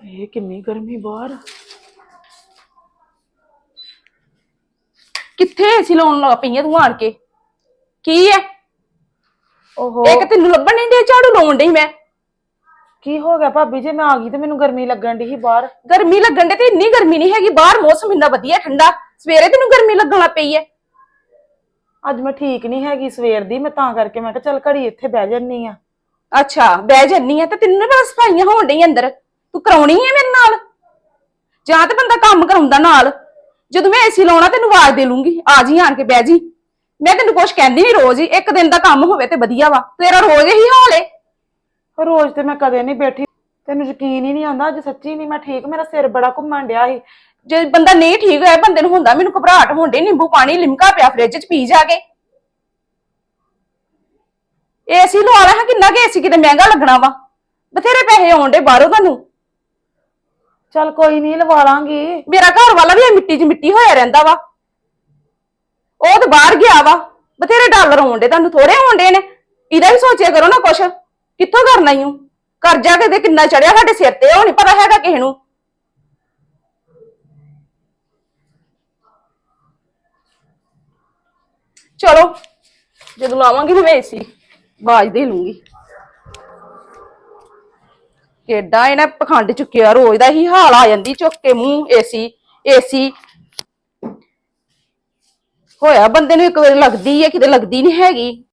ਇਹ ਕਿੰਨੀ ਗਰਮੀ ਬਾਹਰ। ਕਿੱਥੇ ਏਸੀ ਲਾਉਣ ਲੱਗ ਪਈਆਂ ਤੂੰ ਆਣ ਕੇ? ਕੀ ਐ? ਓਹੋ। ਇੱਕ ਤੈਨੂੰ ਲੱਭਣ ਨਹੀਂ ਦੇ ਝਾੜੂ ਲਾਉਣ ਡਈ ਮੈਂ। ਕੀ ਹੋ ਗਿਆ ਭਾਬੀ ਜੇ ਮੈਂ ਆ ਗਈ ਤੇ ਮੈਨੂੰ ਗਰਮੀ ਲੱਗਣ ਦੀ ਸੀ ਬਾਹਰ। ਗਰਮੀ ਲੱਗਣ ਦੇ ਤੇ ਇੰਨੀ ਗਰਮੀ ਨਹੀਂ ਹੈਗੀ ਬਾਹਰ ਮੌਸਮ ਇੰਨਾ ਵਧੀਆ ਠੰਡਾ। ਸਵੇਰੇ ਤੈਨੂੰ ਗਰਮੀ ਲੱਗਣ ਲੱਗ ਪਈ ਐ। ਅੱਜ ਮੈਂ ਠੀਕ ਨਹੀਂ ਹੈਗੀ ਸਵੇਰ ਦੀ ਮੈਂ ਤਾਂ ਕਰਕੇ ਮੈਂ ਕਿਹਾ ਚੱਲ ਘੜੀ ਇੱਥੇ ਬਹਿ ਜੰਨੀ ਆ। ਅੱਛਾ ਬਹਿ ਜੰਨੀ ਐ ਤੇ ਤੈਨੂੰ ਨਾ ਸਫਾਈਆਂ ਹੋਣ ਡਈ ਅੰਦਰ। ਤੂੰ ਕਰਾਉਣੀ ਐ ਮੇਰੇ ਨਾਲ? ਜਾਂ ਤੇ ਬੰਦਾ ਕੰਮ ਕਰਾਉਂਦਾ ਨਾਲ। ਜਦੋਂ ਮੈਂ ਏਸੀ ਲਾਉਣਾ ਤੈਨੂੰ ਆਵਾਜ਼ ਦੇ ਲੂੰਗੀ। ਆ ਜੀ ਆਣ ਕੇ ਬਹਿ ਜੀ। ਮੈਂ ਤੈਨੂੰ ਕੁਛ ਕਹਿੰਦੀ ਨਹੀਂ ਰੋਜ਼ ਹੀ। ਇੱਕ ਦਿਨ ਦਾ ਕੰਮ ਹੋਵੇ ਤੇ ਵਧੀਆ ਵਾ। ਤੇਰਾ ਰੋਜ਼ ਹੀ ਹਾਲ ਏ। ਰੋਜ਼ ਤੇ ਮੈਂ ਕਦੇ ਨਹੀਂ ਬੈਠੀ। ਤੈਨੂੰ ਯਕੀਨ ਹੀ ਨਹੀਂ ਆਉਂਦਾ ਅੱਜ ਸੱਚੀ ਨਹੀਂ ਮੈਂ ਠੀਕ। ਮੇਰਾ ਸਿਰ ਬੜਾ ਘੁੰਮਣ ਡਿਆ ਸੀ। ਜੇ ਬੰਦਾ ਨਹੀਂ ਠੀਕ ਹੋਇਆ ਬੰਦੇ ਨੂੰ ਹੁੰਦਾ ਮੈਨੂੰ ਘਬਰਾਹਟ ਹੁੰਦੀ ਨਿੰਬੂ ਪਾਣੀ ਲਿਮਕਾ ਪਿਆ ਫ੍ਰਿਜ 'ਚ ਪੀ ਜਾ ਕੇ। ਏਸੀ ਲਵਾ ਲੈ ਹਾਂ ਕਿੰਨਾ ਕਿ ਏਸੀ ਕਿਤੇ ਮਹਿੰਗਾ ਲੱਗਣਾ ਵਾ। ਬਥੇਰੇ ਪੈਸੇ ਆਉਂਦੇ ਬਾਹਰੋਂ ਤੁਹਾਨੂੰ ਚੱਲ ਕੋਈ ਨਹੀਂ, ਲਵਾ ਲਾਂਗੀ। ਮੇਰਾ ਘਰ ਵਾਲਾ ਵੀ ਇਹ ਮਿੱਟੀ 'ਚ ਮਿੱਟੀ ਹੋਇਆ ਰਹਿੰਦਾ ਵਾ। ਉਹ ਤੇ ਬਾਹਰ ਗਿਆ ਵਾ। ਬਥੇਰੇ ਡਾਲਰ ਆਉਂਦੇ ਤੁਹਾਨੂੰ ਥੋੜੇ ਆਉਂਦੇ ਨੇ। ਇਹਦਾ ਵੀ ਸੋਚਿਆ ਕਰੋ ਨਾ ਕੁਛ। ਕਿੱਥੋਂ ਕਰਨਾ ਈ ਓ? ਕਰਜ਼ਾ ਕਿਤੇ ਕਿੰਨਾ ਚੜਿਆ ਸਾਡੇ ਸਿਰ ਤੇ, ਉਹ ਨਹੀਂ ਪਤਾ ਹੈਗਾ ਕਿਸੇ ਨੂੰ। ਚਲੋ, ਜਦੋਂ ਲਾਵਾਂਗੀ ਤੇ ਮੈਂ ਏਸੀ ਬਾਜ ਦੇ ਲੂੰਗੀ। ਕਿੱਡਾ ਇਹਨੇ ਪਖੰਡ ਚੁੱਕਿਆ, ਰੋਜ਼ ਦਾ ਹੀ ਹਾਲ ਆ ਜਾਂਦੀ ਚੁੱਕ ਕੇ ਮੂੰਹ, ਏਸੀ ਏਸੀ। ਹੋਇਆ ਬੰਦੇ ਨੂੰ ਇੱਕ ਵਾਰ ਲੱਗਦੀ ਹੈ ਕਿਤੇ ਲੱਗਦੀ ਨਹੀਂ ਹੈਗੀ।